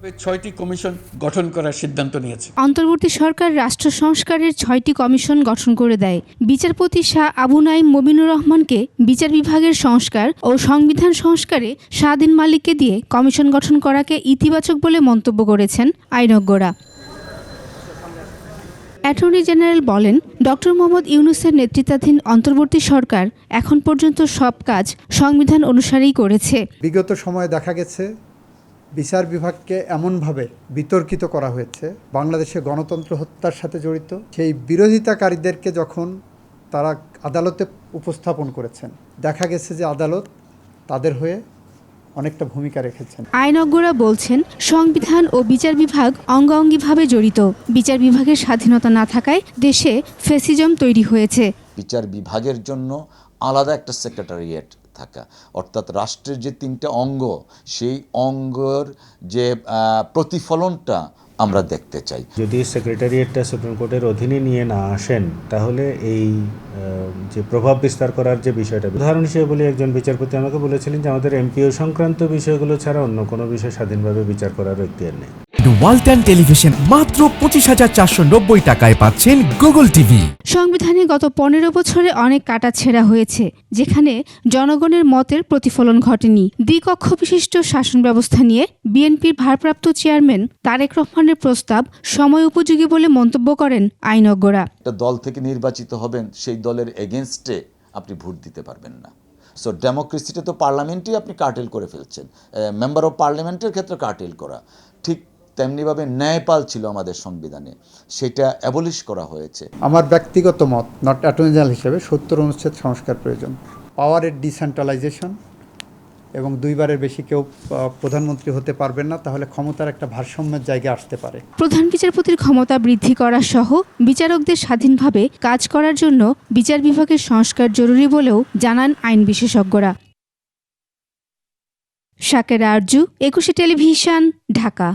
তবে ছয়টি কমিশন গঠন করার সিদ্ধান্ত নিয়েছে। অন্তর্বর্তী সরকার রাষ্ট্র সংস্কারের ছয়টি কমিশন গঠন করে দেয়। বিচারপতি শাহ আবু নাইম মমিনুর রহমানকে বিচার বিভাগের সংস্কার ও সংবিধান সংস্কারে শাহদিন মালিককে দিয়ে কমিশন গঠন করাকে ইতিবাচক বলে মন্তব্য করেছেন আইনজ্ঞরা। অ্যাটর্নি জেনারেল বলেন ডক্টর মোহাম্মদ ইউনুসের নেতৃত্বাধীন অন্তর্বর্তী সরকার এখন পর্যন্ত সব কাজ সংবিধান অনুসারেই করেছে। বিগত সময়ে দেখা গেছে বিচার বিভাগকে এমনভাবে বিতর্কিত করা হয়েছে বাংলাদেশে গণতন্ত্র হত্যার সাথে জড়িত সেই বিরোধিতাকারীদেরকে যখন তারা আদালতে উপস্থাপন করেছেন দেখা গেছে যে আদালত তাদের হয়ে অনেকটা ভূমিকা রেখেছেন। আইনজ্ঞরা বলছেন সংবিধান ও বিচার বিভাগ অঙ্গাঙ্গিভাবে জড়িত। বিচার বিভাগের স্বাধীনতা না থাকায় দেশে ফেসিজম তৈরি হয়েছে। বিচার বিভাগের জন্য আলাদা একটা সেক্রেটারিয়েট থাকা। অর্থাৎ রাষ্ট্রের যে তিনটা অঙ্গ, সেই অঙ্গর যে প্রতিফলনটা আমরা দেখতে চাই। যদি সেক্রেটারিয়েটটা সুপ্রিম কোর্টের অধীনে নিয়ে না আসেন, তাহলে এই যে প্রভাব বিস্তার করার যে বিষয়টা, উদাহরণ হিসেবে বলি, একজন বিচারপতি আমাকে বলেছিলেন যে আমাদের এমপিও সংক্রান্ত বিষয়গুলো ছাড়া অন্য কোনো বিষয় স্বাধীনভাবে বিচার করার এখতিয়ার নেই। ওয়ালটন টেলিভিশন মাত্র পঁচিশ হাজার চারশো নব্বই টাকায় পাচ্ছেন গুগল টিভি। সংবিধানে গত পনেরো বছরে অনেক কাটাছেঁড়া হয়েছে যেখানে জনগণের মতের প্রতিফলন ঘটেনি। দ্বিকক্ষ বিশিষ্ট শাসন ব্যবস্থা নিয়ে বিএনপির ভারপ্রাপ্ত চেয়ারম্যান তারেক রহমানের প্রস্তাব সময় উপযোগী বলে মন্তব্য করেন আইনজ্ঞরা। একটা দল থেকে নির্বাচিত হবেন সেই দলের এগেনস্টে আপনি ভোট দিতে পারবেন না। সো ডেমোক্রেসিটা তো পার্লামেন্টেই আপনি কার্টেল করে ফেলছেন। মেম্বার অফ পার্লামেন্টের ক্ষেত্রে কার্টেল করা। ঠিক তেমনিভাবে ন্যায়পাল ছিল আমাদের সংবিধানে। সেটা অ্যাবলিশ করা হয়েছে। আমার ব্যক্তিগত মত নট অ্যাটর্নি জেনারেল হিসেবে সত্তর অনুচ্ছেদ সংস্কার প্রয়োজন। পাওয়ারের ডিসেন্ট্রালাইজেশন এবং দুইবারের বেশি কেউ প্রধানমন্ত্রী হতে পারবেন না তাহলে ক্ষমতার একটা ভারসাম্যের জায়গায় আসতে পারে। প্রধান বিচারপতির ক্ষমতা বৃদ্ধি করা সহ বিচারকদের স্বাধীনভাবে কাজ করার জন্য বিচার বিভাগের সংস্কার জরুরি বলেও জানান আইন বিশেষজ্ঞরা। শাকের আরজু একুশে টেলিভিশন ঢাকা।